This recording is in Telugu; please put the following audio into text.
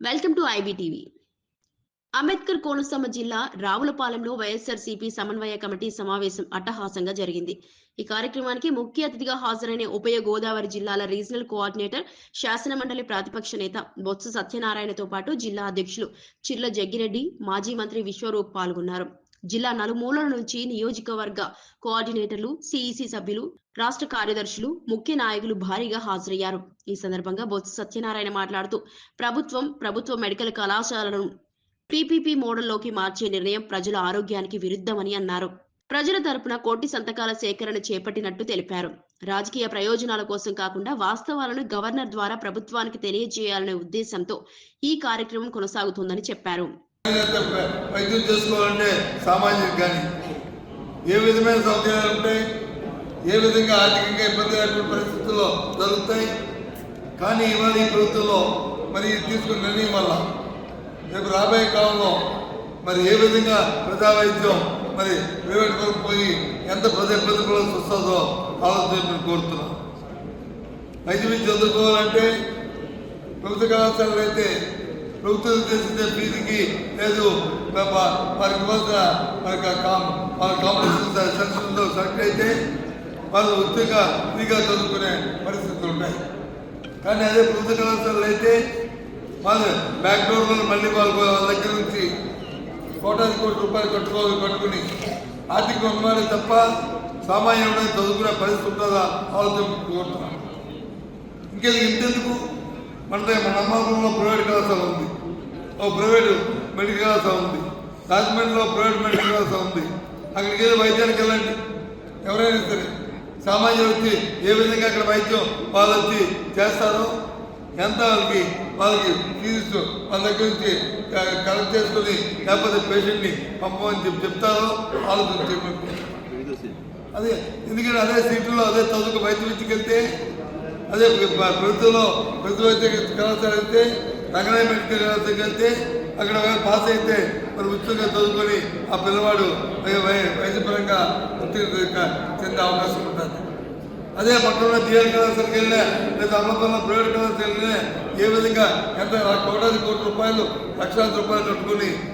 Welcome to IBTV. Ambedkar Konaseema జిల్లా రావులపాలెంలో వైఎస్ఆర్సీపీ సమన్వయ కమిటీ సమావేశం అట్టహాసంగా జరిగింది. ఈ కార్యక్రమానికి ముఖ్య అతిథిగా హాజరైన ఉభయ గోదావరి జిల్లాల రీజనల్ కోఆర్డినేటర్ శాసనమండలి ప్రతిపక్ష నేత బొత్స సత్యనారాయణతో పాటు జిల్లా అధ్యక్షులు చిర్ల జగ్గిరెడ్డి మాజీ మంత్రి విశ్వరూప్ పాల్గొన్నారు. జిల్లా నలుమూలల నుంచి నియోజకవర్గ కోఆర్డినేటర్లు సిఇసి సభ్యులు రాష్ట్ర కార్యదర్శులు ముఖ్య నాయకులు భారీగా హాజరయ్యారు. ఈ సందర్భంగా బొత్స సత్యనారాయణ మాట్లాడుతూ ప్రభుత్వం ప్రభుత్వ మెడికల్ కళాశాలను పీపీపీ మోడల్లోకి మార్చే నిర్ణయం ప్రజల ఆరోగ్యానికి విరుద్ధమని అన్నారు. ప్రజల తరపున కోటి సంతకాల సేకరణ చేపట్టినట్టు తెలిపారు. రాజకీయ ప్రయోజనాల కోసం కాకుండా వాస్తవాలను గవర్నర్ ద్వారా ప్రభుత్వానికి తెలియజేయాలనే ఉద్దేశంతో ఈ కార్యక్రమం కొనసాగుతుందని చెప్పారు. వైద్యం చేసుకోవాలంటే సామాజిక కానీ ఏ విధమైన సౌకర్యాలు ఉంటాయి? ఏ విధంగా ఆర్థికంగా ఇబ్బంది లేకుండా పరిస్థితుల్లో జరుగుతాయి? కానీ ఇవాళ ఈ ప్రభుత్వంలో మరి ఇది తీసుకున్న నిర్ణయం వల్ల రేపు రాబోయే కాలంలో మరి ఏ విధంగా ప్రజా వైద్యం మరి ప్రైవేట్ వరకు పోయి ఎంత ప్రజా ఇబ్బంది పడాల్సి వస్తుందో ఆలోచించమని కోరుతున్నాం వైద్యం చదువుకోవాలంటే ప్రభుత్వ కళాశాలలు అయితే ప్రభుత్వం ఉద్దేశించే ఫీజుకి లేదు. వారికి ఇవ్వాల్సిన వారికి వాళ్ళ కాంపిటీషన్ సెక్షన్లో సెలెక్ట్ అయితే వాళ్ళు ఉచితంగా ఫ్రీగా చదువుకునే పరిస్థితులు ఉన్నాయి కానీ అదే ప్రభుత్వ కళాశాలలు అయితే వాళ్ళు బ్యాక్ మళ్ళీ వాళ్ళు వాళ్ళ దగ్గర నుంచి కోటాది కోటి రూపాయలు కట్టుకోవాలి కట్టుకుని ఆర్థిక అనుమానం తప్ప సామాన్యుడే చదువుకునే పరిస్థితి ఉంటుందా? ఆలోచన కోరుతున్నాను. ఇంకెందుకు? ఇంతెందుకు మన మన అమ్మాపురంలో ప్రైవేట్ కళాశాల ఉంది. ఓ ప్రైవేట్ మెడికల్ కళాశాల ఉంది. రాజమండ్రిలో ప్రైవేట్ మెడికల్ కళాశాల ఉంది. అక్కడికి వెళ్ళి వైద్యానికి వెళ్ళండి. ఎవరైనా సరే సామాన్యులు వచ్చి ఏ విధంగా అక్కడ వైద్యం వాళ్ళు వచ్చి చేస్తారో ఎంత వాళ్ళకి వాళ్ళకి ఫీజు వాళ్ళ దగ్గర నుంచి కలెక్ట్ చేసుకుని లేకపోతే పేషెంట్ని పంపమని చెప్పి చెప్తారో ఆలోచన చెప్పి. అదే. ఎందుకంటే అదే సీట్లో అదే చదువుకు వైద్య వెళ్తే అదే ప్రభుత్వంలో ప్రభుత్వ వైద్య కళాశాల అయితే రంగనాయ మెడికల్ కళాశాలకి వెళ్తే అక్కడ పాస్ అయితే మరి ఉచితంగా చదువుకొని ఆ పిల్లవాడు వైద్యపరంగా ఉత్తీర్ణ చెందే అవకాశం ఉంటుంది. అదే పట్టణంలో జిఎల్ కళాశాలకు వెళ్ళినా లేదా అమ్మకంలో ప్రైవేట్ కళాశాలకు వెళ్ళినా ఏ విధంగా ఎంత కోటాది కోటి రూపాయలు లక్షలాది రూపాయలు కట్టుకుని